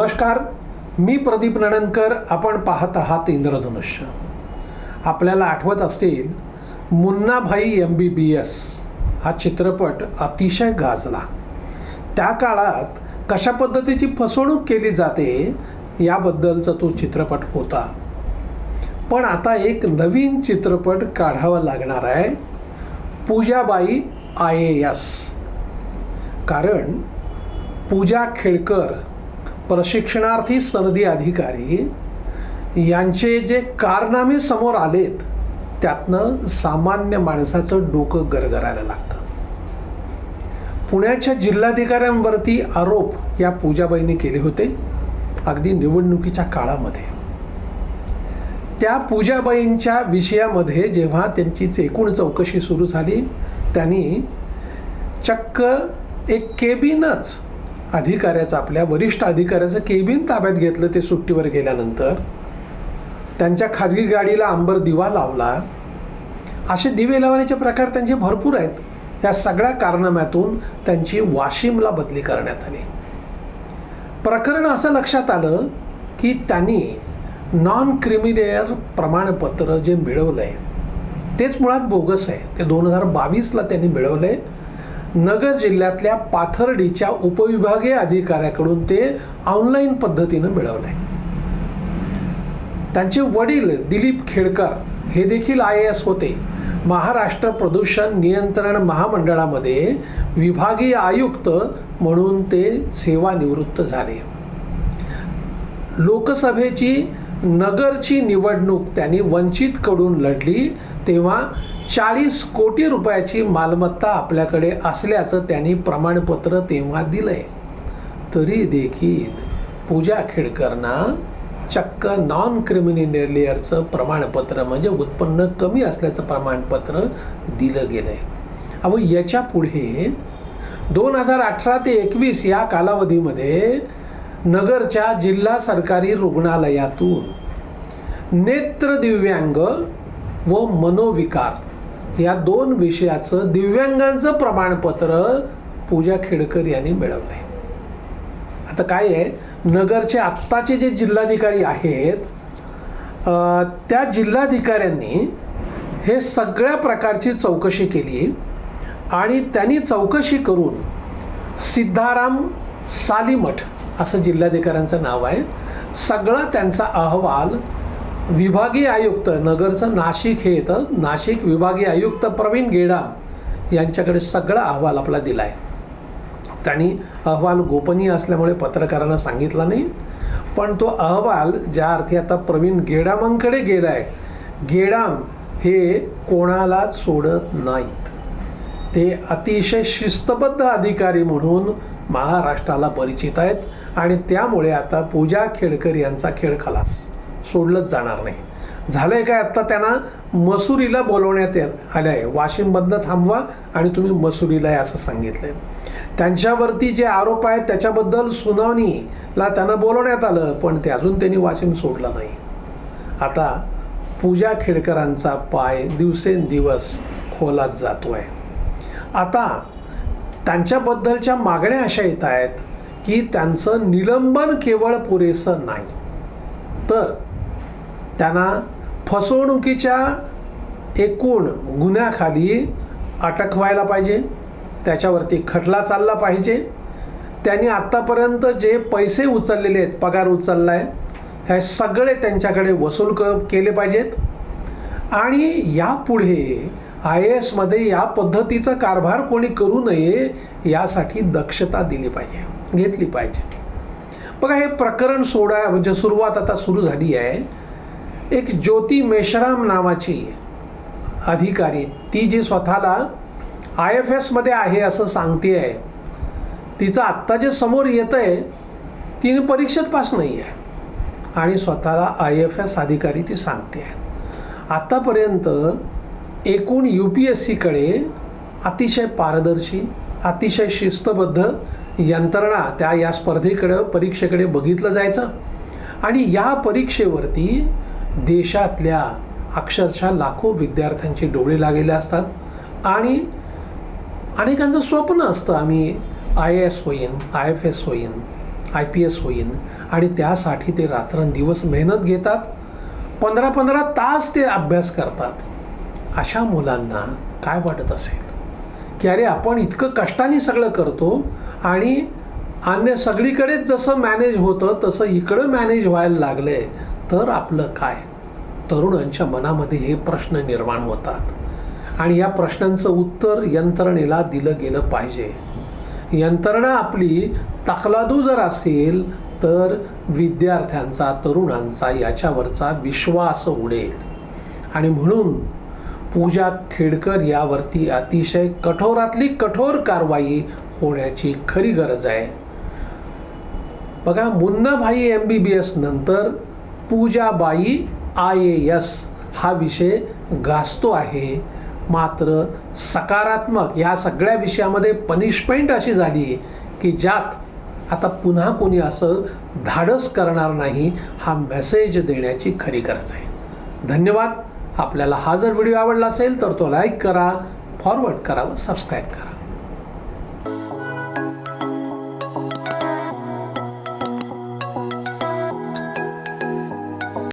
नमस्कार. मी प्रदीप नणनकर आपण पाहत आहात इंद्रधनुष्य. आपल्याला आठवत असेल Munnabhai M B B S हा चित्रपट अतिशय गाजला. त्या काळात कशा पद्धतीची फसवणूक केली जाते याबद्दलचा तो चित्रपट होता. पण आता एक नवीन चित्रपट काढावा लागणार आहे. पूजाबाई आय ए एस. कारण पूजा खेडकर प्रशिक्षणार्थी सनदी अधिकारी यांचे जे कारनामे समोर आलेत त्यातनं सामान्य माणसाचं डोकं गरगरायला लागतं. पुण्याच्या जिल्हाधिकाऱ्यांवरती आरोप या पूजाबाईंनी केले होते अगदी निवडणुकीच्या काळामध्ये. त्या पूजाबाईंच्या विषयामध्ये जेव्हा त्यांची एकूण चौकशी सुरू झाली त्यांनी चक्क एक केबिनच अधिकाऱ्याचं आपल्या वरिष्ठ अधिकाऱ्याचं केबिन ताब्यात घेतलं ते सुट्टीवर गेल्यानंतर. त्यांच्या खाजगी गाडीला अंबर दिवा लावला. असे दिवे लावण्याचे प्रकार त्यांचे भरपूर आहेत. या सगळ्या कारनाम्यातून त्यांची वाशिमला बदली करण्यात आली. प्रकरण असं लक्षात आलं की त्यांनी नॉन क्रिमिनेअर प्रमाणपत्र जे मिळवलं आहे तेच मुळात बोगस आहे. ते दोन हजार बावीसला त्यांनी मिळवलं आहे नगर जिल्ह्यातल्या पाथर्डीच्या उपविभागीय अधिकाऱ्याकडून ते ऑनलाईन पद्धतीनं मिळवलं आहे त्यांचे वडील दिलीप खेडकर हे देखील आय ए एस होते. महाराष्ट्र प्रदूषण नियंत्रण महामंडळामध्ये विभागीय आयुक्त म्हणून ते सेवानिवृत्त झाले. लोकसभेची नगरची निवडणूक त्यांनी वंचितकडून लढली तेव्हा चाळीस कोटी रुपयाची मालमत्ता आपल्याकडे असल्याचं त्यांनी प्रमाणपत्र तेव्हा दिलंय. तरी देखील पूजा खेडकरना चक्क नॉन क्रिमिनेलियरचं प्रमाणपत्र म्हणजे उत्पन्न कमी असल्याचं प्रमाणपत्र दिलं गेलंय. अहो याच्यापुढे दोन हजार अठरा ते एकवीस या कालावधीमध्ये नगरच्या जिल्हा सरकारी रुग्णालयातून नेत्र दिव्यांग व मनोविकार या दोन विषयाचं दिव्यांगांचं प्रमाणपत्र पूजा खेडकर यांनी मिळवलं आहे आता काय आहे? नगरचे आत्ताचे जे जिल्हाधिकारी आहेत त्या जिल्हाधिकाऱ्यांनी हे सगळ्या प्रकारची चौकशी केली आणि त्यांनी चौकशी करून सिद्धाराम सालीमठ असं जिल्हाधिकाऱ्यांचं नाव आहे. सगळा त्यांचा अहवाल विभागीय आयुक्त नगरचं नाशिक हे येतं. नाशिक विभागीय आयुक्त प्रवीण गेडाम यांच्याकडे सगळा अहवाल आपला दिला आहे त्यांनी अहवाल गोपनीय असल्यामुळे पत्रकारांना सांगितला नाही. पण तो अहवाल ज्या अर्थी आता प्रवीण गेडामांकडे गेला आहे गेडाम हे कोणालाच सोडत नाहीत. ते अतिशय शिस्तबद्ध अधिकारी म्हणून महाराष्ट्राला परिचित आहेत. आणि त्यामुळे आता पूजा खेडकर यांचा खेळ खलास सोडलंच जाणार नाही. झालंय काय आत्ता त्यांना? मसुरीला बोलवण्यात आलं आहे वाशिम बंद थांबवा आणि तुम्ही मसुरीला आहे असं सांगितलंय. त्यांच्यावरती जे आरोप आहेत त्याच्याबद्दल सुनावणीला त्यांना बोलवण्यात आलं पण ते अजून त्यांनी वाशिम सोडलं नाही. आता पूजा खेडकरांचा पाय दिवसेंदिवस खोलात जातो आहे आता त्यांच्याबद्दलच्या मागण्या अशा येत आहेत की त्यांचं निलंबन केवळ पुरेसं नाही. तर त्यांना फसवणुकीच्या एकूण गुन्ह्याखाली अटक व्हायला पाहिजे त्याच्यावरती खटला चालला पाहिजे. त्यांनी आत्तापर्यंत जे पैसे उचललेले आहेत पगार उचलला आहे हे सगळे त्यांच्याकडे वसूल क केले पाहिजेत. आणि यापुढे आय ए एसमध्ये या पद्धतीचा कारभार कोणी करू नये यासाठी दक्षता दिली पाहिजे. घेतली पाहिजे. बघा हे प्रकरण सोडा म्हणजे सुरुवात आता सुरू झाली आहे. एक ज्योती मेश्राम नावाची अधिकारी ती जी स्वतःला आय एफ एसमध्ये आहे असं सांगते आहे तिचं आत्ता जे समोर येतं आहे तिने परीक्षेत पास नाही आहे. आणि स्वतःला आय एफ एस अधिकारी ती सांगते आहे आत्तापर्यंत एकूण यू पी एस सीकडे अतिशय पारदर्शी अतिशय शिस्तबद्ध यंत्रणा त्या या स्पर्धेकडं परीक्षेकडे बघितलं जायचं. आणि या परीक्षेवरती देशातल्या अक्षरशः लाखो विद्यार्थ्यांचे डोळे लागलेले असतात. आणि अनेकांचं स्वप्न असतं आम्ही आय ए एस होईन आय एफ एस होईन आय पी एस होईन आणि त्यासाठी ते रात्रंदिवस मेहनत घेतात. पंधरा पंधरा तास ते अभ्यास करतात. अशा मुलांना काय वाटत असेल? की अरे आपण इतकं कष्टाने सगळं करतो आणि अन्य सगळीकडेच जसं मॅनेज होतं तसं इकडं मॅनेज व्हायला लागलं आहे तर आपलं काय? तरुणांच्या मनामध्ये हे प्रश्न निर्माण होतात. आणि या प्रश्नांचं उत्तर यंत्रणेला दिलं गेलं पाहिजे. यंत्रणा आपली तकलादू जर असेल तर विद्यार्थ्यांचा तरुणांचा याच्यावरचा विश्वास उडेल. आणि म्हणून पूजा खेडकर यावरती अतिशय कठोरातली कठोर कारवाई होण्याची खरी गरज आहे. बघा Munnabhai M B B S नंतर पूजाबाई आय ए एस हा विषय गाजतो आहे. मात्र सकारात्मक या सगळ्या विषयामध्ये पनिशमेंट अशी झाली की ज्यात आता पुन्हा कोणी असं धाडस करणार नाही हा मेसेज देण्याची खरी गरज आहे. धन्यवाद. आपल्याला हा जर व्हिडिओ आवडला असेल तर तो लाईक करा फॉरवर्ड करा व सबस्क्राईब करा.